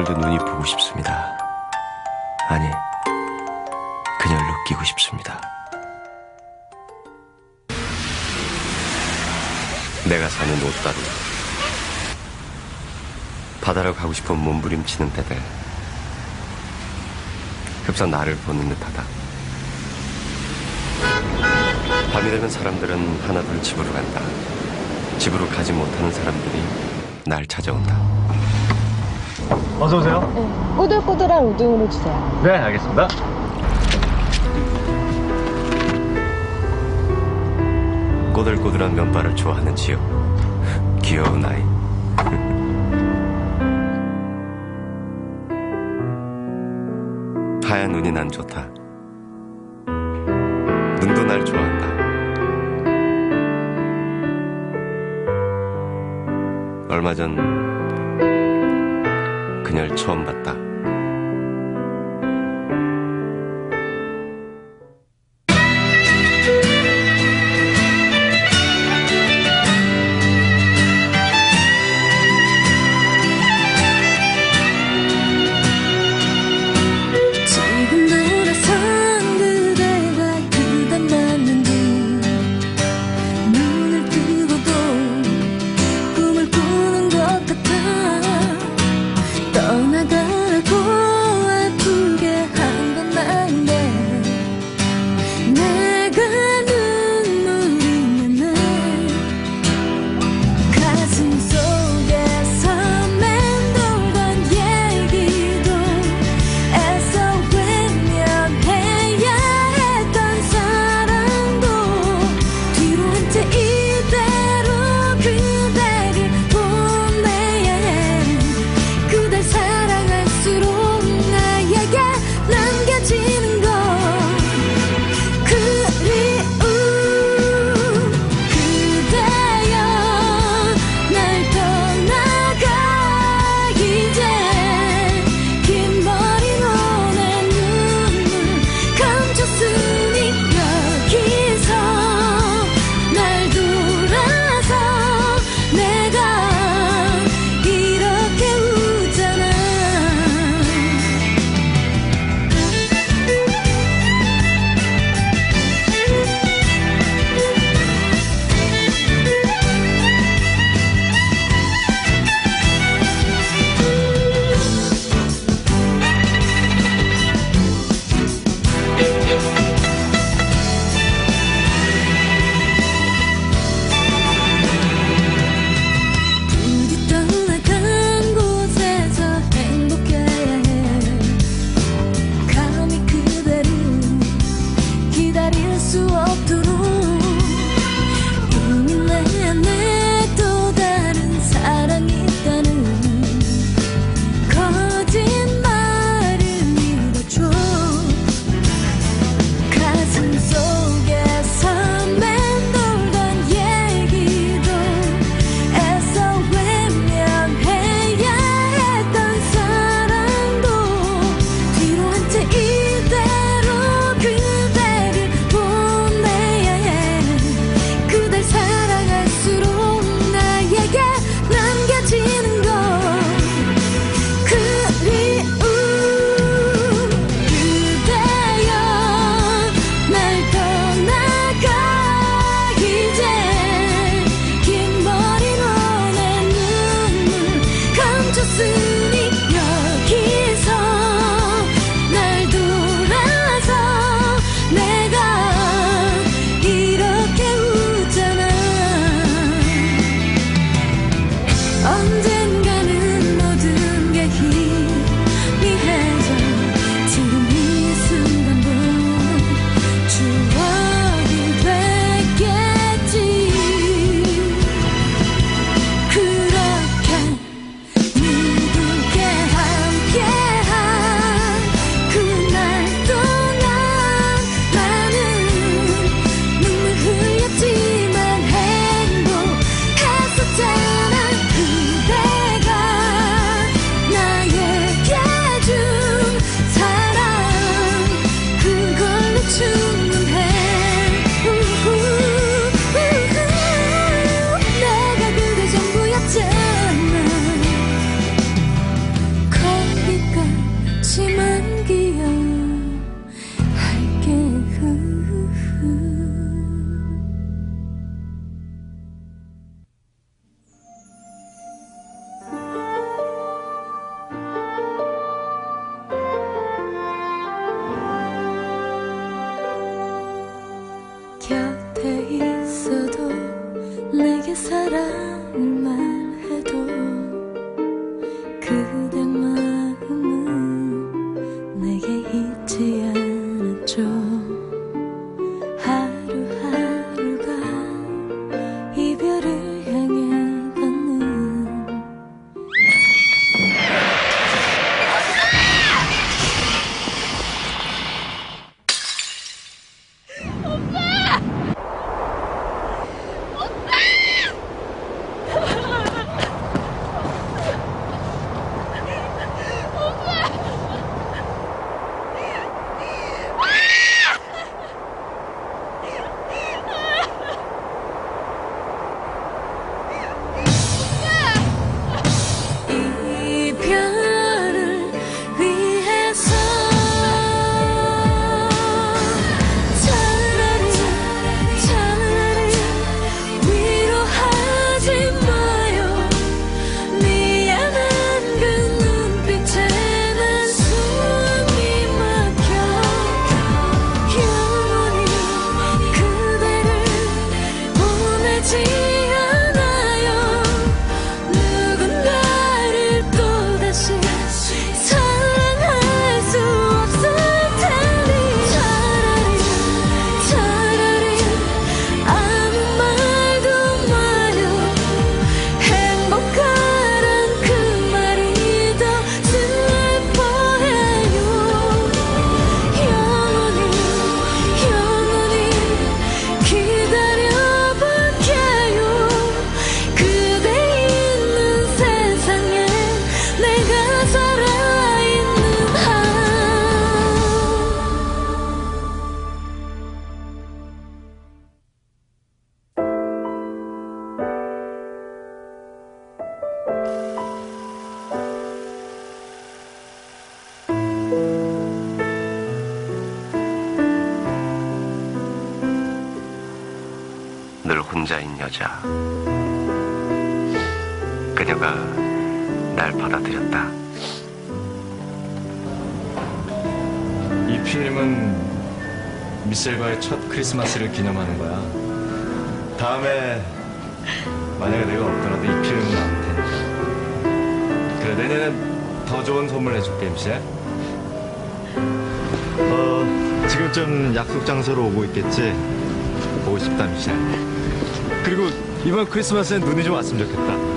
오늘도 눈이 보고 싶습니다. 아니, 그녀를 느끼고 싶습니다. 내가 사는 옷다리. 바다로 가고 싶은 몸부림치는 때들. 급사 나를 보는 듯하다. 밤이 되면 사람들은 하나둘 집으로 간다. 집으로 가지 못하는 사람들이 날 찾아온다. 어서 오세요. 네, 꼬들꼬들한 우등으로 주세요. 네, 알겠습니다. 꼬들꼬들한 면발을 좋아하는 지효. 귀여운 아이. 하얀 눈이 난 좋다. 눈도 날 좋아한다. 얼마 전 그녀를 처음 봤다. 늘 혼자인 여자. 그녀가 날 받아들였다. 이 필름은 미셸과의 첫 크리스마스를 기념하는 거야. 다음에 만약에 내가 없더라도 이 필름은 테니까. 그래 내년엔 더 좋은 선물 해줄게 미셸. 어, 지금쯤 약속 장소로 오고 있겠지? 보고 싶다, 미셸. 그리고 이번 크리스마스엔 눈이 좀 왔으면 좋겠다.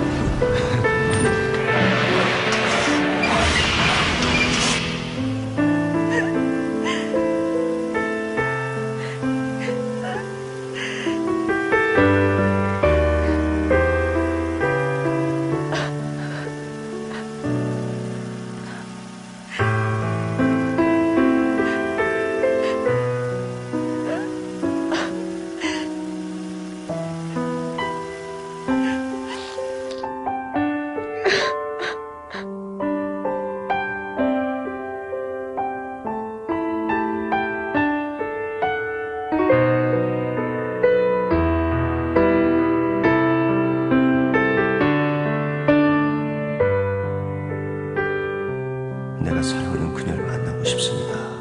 내가 사랑하는 그녀를 만나고 싶습니다.